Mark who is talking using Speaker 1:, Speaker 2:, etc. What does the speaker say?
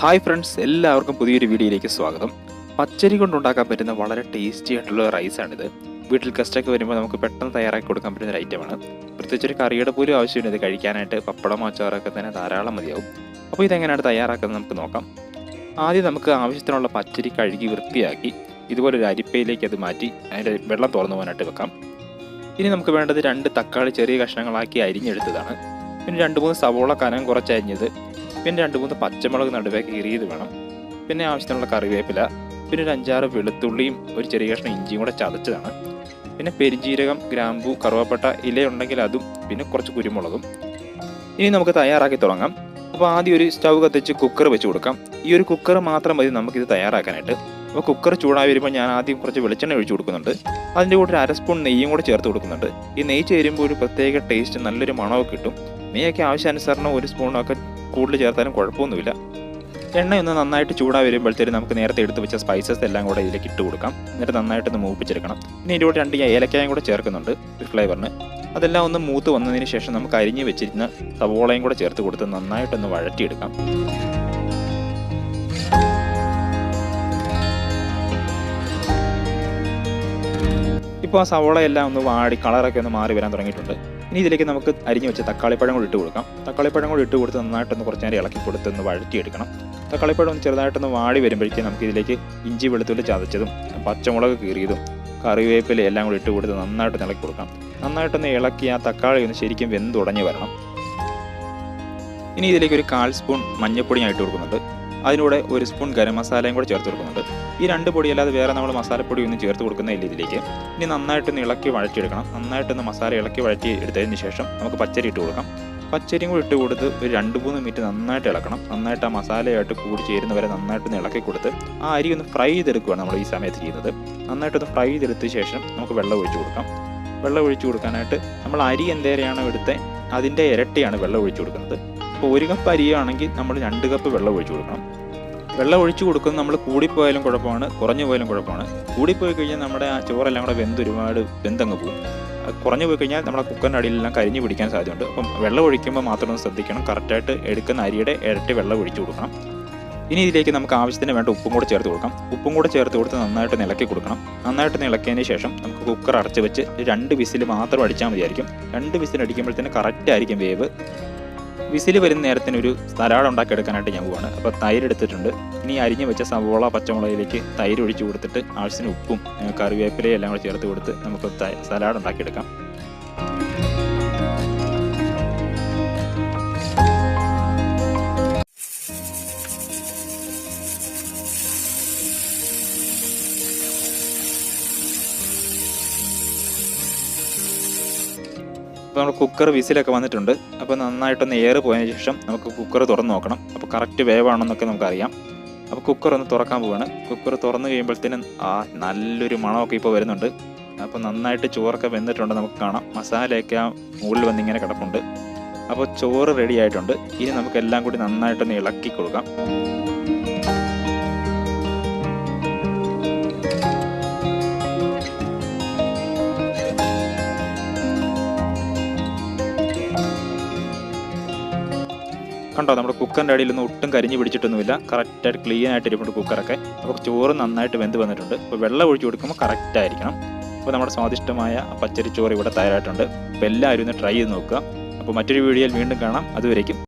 Speaker 1: Hi friends എല്ലാവർക്കും പുതിയൊരു വീഡിയോയിലേക്ക് സ്വാഗതം. പച്ചരി കൊണ്ടുണ്ടാക്കാൻ പറ്റുന്ന വളരെ ടേസ്റ്റി ആയിട്ടുള്ള റൈസാണിത് വീട്ടിൽ ഗസ്റ്റൊക്കെ വരുമ്പോൾ നമുക്ക് പെട്ടെന്ന് തയ്യാറാക്കി കൊടുക്കാൻ പറ്റുന്ന ഒരു ഐറ്റമാണ് പ്രത്യേകിച്ച് ഒരു കറിയുടെ പോലും ആവശ്യമില്ല. ഇത് കഴിക്കാനായിട്ട് പപ്പടം അച്ചാറൊക്കെ തന്നെ ധാരാളം മതിയാവും. അപ്പോൾ ഇതെങ്ങനെയാണ് തയ്യാറാക്കുന്നത് നമുക്ക് നോക്കാം. ആദ്യം നമുക്ക് ആവശ്യത്തിനുള്ള പച്ചരി കഴുകി വൃത്തിയാക്കി ഇതുപോലെ ഒരു അരിപ്പയിലേക്ക് അത് മാറ്റി അതിന്റെ വെള്ളം തുറന്നു പോകാനായിട്ട് വെക്കാം. ഇനി നമുക്ക് വേണ്ടത് രണ്ട് തക്കാളി ചെറിയ കഷ്ണങ്ങളാക്കി അരിഞ്ഞെടുത്തതാണ്. പിന്നെ രണ്ട് മൂന്ന് സവോള കനം കുറച്ച് അരിഞ്ഞത് പിന്നെ രണ്ട് മൂന്ന് പച്ചമുളക് നടുവേ കീറിയത് വേണം. പിന്നെ ആവശ്യത്തിനുള്ള കറിവേപ്പില പിന്നെ ഒരു അഞ്ചാറ് വെളുത്തുള്ളിയും ഒരു ചെറിയ കഷ്ണം ഇഞ്ചിയും കൂടെ ചതച്ചതാണ്. പിന്നെ പെരിഞ്ജീരകം ഗ്രാമ്പു കറുവപ്പട്ട ഇലയുണ്ടെങ്കിൽ അതും പിന്നെ കുറച്ച് കുരുമുളകും. ഇനി നമുക്ക് തയ്യാറാക്കി തുടങ്ങാം. അപ്പോൾ ആദ്യം ഒരു സ്റ്റൗ കത്തിച്ച് കുക്കർ വെച്ച് കൊടുക്കാം. ഈ ഒരു കുക്കർ മാത്രം മതി നമുക്കിത് തയ്യാറാക്കാനായിട്ട്. അപ്പോൾ കുക്കർ ചൂടായി വരുമ്പോൾ ഞാൻ ആദ്യം കുറച്ച് വെളിച്ചെണ്ണ ഒഴിച്ചു കൊടുക്കുന്നുണ്ട്. അതിന്റെ കൂടെ ഒരു അര സ്പൂൺ നെയ്യും കൂടെ ചേർത്ത് കൊടുക്കുന്നുണ്ട്. ഈ നെയ്യ് ചേരുമ്പോൾ ഒരു പ്രത്യേക ടേസ്റ്റ് നല്ലൊരു മണമൊക്കെ കിട്ടും. നെയ്യൊക്കെ ആവശ്യാനുസരണം ഒരു സ്പൂണൊക്കെ കൂടുതൽ ചേർത്താലും കുഴപ്പമൊന്നുമില്ല. എണ്ണ ഒന്ന് നന്നായിട്ട് ചൂടാ വരുമ്പോഴത്തേക്കും നമുക്ക് നേരത്തെ എടുത്ത് വെച്ച സ്പൈസസ് എല്ലാം കൂടെ ഇതിലേക്ക് ഇട്ട് കൊടുക്കാം. എന്നിട്ട് നന്നായിട്ടൊന്ന് മൂപ്പിച്ചെടുക്കണം. പിന്നെ ഇതിന്റെ രണ്ട് രണ്ട് ഏലക്കായും കൂടെ ചേർക്കുന്നുണ്ട് ഒരു ഫ്ലേവറിന് അതെല്ലാം ഒന്ന് മൂത്ത് വന്നതിന് ശേഷം നമുക്ക് അരിഞ്ഞ് വെച്ചിരുന്ന സവോളയും കൂടെ ചേർത്ത് കൊടുത്ത് നന്നായിട്ടൊന്ന് വഴറ്റിയെടുക്കാം. ഇപ്പോൾ ആ സവോള എല്ലാം ഒന്ന് വാടി കളറൊക്കെ ഒന്ന് മാറി വരാൻ തുടങ്ങിയിട്ടുണ്ട്. ഇനി ഇതിലേക്ക് നമുക്ക് അരിഞ്ഞു വെച്ച തക്കാളിപ്പഴം കൂടി ഇട്ട് കൊടുക്കാം. തക്കാളിപ്പഴം കൂടി ഇട്ട് കൊടുത്ത് നന്നായിട്ടൊന്ന് കുറച്ച് നേരം ഇളക്കി കൊടുത്ത് ഒന്ന് വഴറ്റിയെടുക്കണം. തക്കാളിപ്പഴം ഒന്ന് ചെറുതായിട്ടൊന്ന് വാടി വരുമ്പോഴേക്കും നമുക്ക് ഇതിലേക്ക് ഇഞ്ചി വെളുത്തുള്ളി ചതച്ചതും പച്ചമുളക് കീറിയതും കറിവേപ്പില എല്ലാം കൂടി ഇട്ട് കൊടുത്ത് നന്നായിട്ട് ഇളക്കി കൊടുക്കാം. നന്നായിട്ടൊന്ന് ഇളക്കി ആ തക്കാളി ഒന്ന് ശരിക്കും വെന്തുടഞ്ഞ് വരണം. ഇനി ഇതിലേക്ക് ഒരു കാൽ സ്പൂൺ മഞ്ഞൾപ്പൊടി ഞാൻ ഇട്ട് കൊടുക്കുന്നുണ്ട്. അതിലൂടെ ഒരു സ്പൂൺ ഗരം മസാലയും കൂടെ ചേർത്ത് കൊടുക്കുന്നുണ്ട്. ഈ രണ്ട് പൊടി അല്ലാതെ വേറെ നമ്മൾ മസാലപ്പൊടി ഒന്നും ചേർത്ത് കൊടുക്കുന്നില്ല ഇതിലേക്ക്. ഇനി നന്നായിട്ടൊന്ന് ഇളക്കി വഴറ്റിയെടുക്കണം. നന്നായിട്ടൊന്ന് മസാല ഇളക്കി വഴറ്റി എടുത്തതിന് ശേഷം നമുക്ക് പച്ചരി ഇട്ട് കൊടുക്കാം. പച്ചരിയും കൂടി ഇട്ട് കൊടുത്ത് ഒരു രണ്ട് മൂന്ന് മിനിറ്റ് നന്നായിട്ട് ഇളക്കണം. നന്നായിട്ട് ആ മസാലയായിട്ട് കൂടി ചേരുന്ന വരെ നന്നായിട്ടൊന്ന് ഇളക്കി കൊടുത്ത് ആ അരി ഒന്ന് ഫ്രൈ ചെയ്തെടുക്കുകയാണ് നമ്മൾ ഈ സമയത്ത് ചെയ്യുന്നത്. നന്നായിട്ടൊന്ന് ഫ്രൈ ചെയ്തെടുത്ത ശേഷം നമുക്ക് വെള്ളം ഒഴിച്ചു കൊടുക്കാം. വെള്ളം ഒഴിച്ചു കൊടുക്കാനായിട്ട് നമ്മൾ അരി എന്തേരെയാണോ എടുത്തത് അതിന്റെ ഇരട്ടിയാണ് വെള്ളം ഒഴിച്ചു കൊടുക്കുന്നത്. അപ്പോൾ ഒരു കപ്പ് അരിയാണെങ്കിൽ നമ്മൾ രണ്ട് കപ്പ് വെള്ളം ഒഴിച്ചു കൊടുക്കണം. വെള്ളം ഒഴിച്ചു കൊടുക്കുന്നത് നമ്മൾ കൂടിപ്പോയാലും കുഴപ്പമാണ് കുറഞ്ഞു പോയാലും കുഴപ്പമാണ്. കൂടിപ്പോയി കഴിഞ്ഞാൽ നമ്മുടെ ആ ചോറെല്ലാം കൂടെ വെന്ത് ഒരുപാട് വെന്തങ്ങ് പോകും. കുറഞ്ഞു പോയി കഴിഞ്ഞാൽ നമ്മുടെ കുക്കറിന്റെ അടിയിലെല്ലാം കരിഞ്ഞു പിടിക്കാൻ സാധ്യതയുണ്ട്. അപ്പം വെള്ളം ഒഴിക്കുമ്പോൾ മാത്രം ഒന്ന് ശ്രദ്ധിക്കണം. കറക്റ്റായിട്ട് എടുക്കുന്ന അരിയുടെ ഇരട്ടി വെള്ളം ഒഴിച്ചു കൊടുക്കണം. ഇനി ഇതിലേക്ക് നമുക്ക് ആവശ്യത്തിന് വേണ്ട ഉപ്പും കൂടെ ചേർത്ത് കൊടുക്കാം. ഉപ്പും കൂടെ ചേർത്ത് കൊടുത്ത് നന്നായിട്ട് നിലക്കി കൊടുക്കണം. നന്നായിട്ട് നിലക്കിയതിന് ശേഷം നമുക്ക് കുക്കർ അടച്ച് വെച്ച് രണ്ട് വിസിൽ മാത്രം അടിച്ചാൽ മതിയായിരിക്കും. രണ്ട് വിസിൽ അടിക്കുമ്പോഴത്തേന് കറക്റ്റ് ആയിരിക്കും വേവ്. വിസിൽ വരുന്ന നേരത്തിന് ഒരു സലാഡ് ഉണ്ടാക്കി എടുക്കാനായിട്ട് ഞാൻ പോവാണ്. അപ്പോൾ തൈര് എടുത്തിട്ടുണ്ട് ഇനി അരിഞ്ഞ് വെച്ച സവോള പച്ചമുളകിലേക്ക് തൈര് ഒഴിച്ച് കൊടുത്തിട്ട് ആവശ്യത്തിന് ഉപ്പും കറിവേപ്പിലയും എല്ലാം കൂടെ ചേർത്ത് കൊടുത്ത് നമുക്ക് സലാഡ് ഉണ്ടാക്കിയെടുക്കാം. അപ്പോൾ നമ്മൾ കുക്കർ വിസിലൊക്കെ വന്നിട്ടുണ്ട്. അപ്പോൾ നന്നായിട്ടൊന്ന് എയർ പോയതിന് ശേഷം നമുക്ക് കുക്കർ തുറന്ന് നോക്കണം. അപ്പോൾ കറക്റ്റ് വേവാണെന്നൊക്കെ നമുക്കറിയാം. അപ്പോൾ കുക്കർ ഒന്ന് തുറക്കാൻ പോവാണ്. കുക്കർ തുറന്ന് കഴിയുമ്പോഴത്തേനും ആ നല്ലൊരു മണമൊക്കെ ഇപ്പോൾ വരുന്നുണ്ട്. അപ്പോൾ നന്നായിട്ട് ചോറൊക്കെ വെന്നിട്ടുണ്ട് നമുക്ക് കാണാം. മസാലയൊക്കെ ആ മുകളിൽ വന്നിങ്ങനെ കിടപ്പുണ്ട്. അപ്പോൾ ചോറ് റെഡി ആയിട്ടുണ്ട്. ഇനി നമുക്കെല്ലാം കൂടി നന്നായിട്ടൊന്ന് ഇളക്കി കൊടുക്കാം കണ്ടോ നമ്മുടെ കുക്കറിന്റെ അടിയിലൊന്നും ഒട്ടും കരിഞ്ഞ് പിടിച്ചിട്ടൊന്നുമില്ല. കറക്റ്റായിട്ട് ക്ലീൻ ആയിട്ട് ഇരിപ്പുണ്ട് കുക്കറൊക്കെ. അപ്പോൾ ചോറ് നന്നായിട്ട് വെന്ത് വന്നിട്ടുണ്ട്. അപ്പോൾ വെള്ളം ഒഴിച്ച് കൊടുക്കുമ്പോൾ കറക്റ്റായിരിക്കണം അപ്പോൾ നമ്മുടെ സ്വാദിഷ്ടമായ പച്ചരി ചോറ് ഇവിടെ തയ്യാറായിട്ടുണ്ട്. അപ്പോൾ എല്ലാവരും ഒന്ന് ട്രൈ ചെയ്ത് നോക്കുക. അപ്പോൾ മറ്റൊരു വീഡിയോയിൽ വീണ്ടും കാണാം. അതുവരേക്കും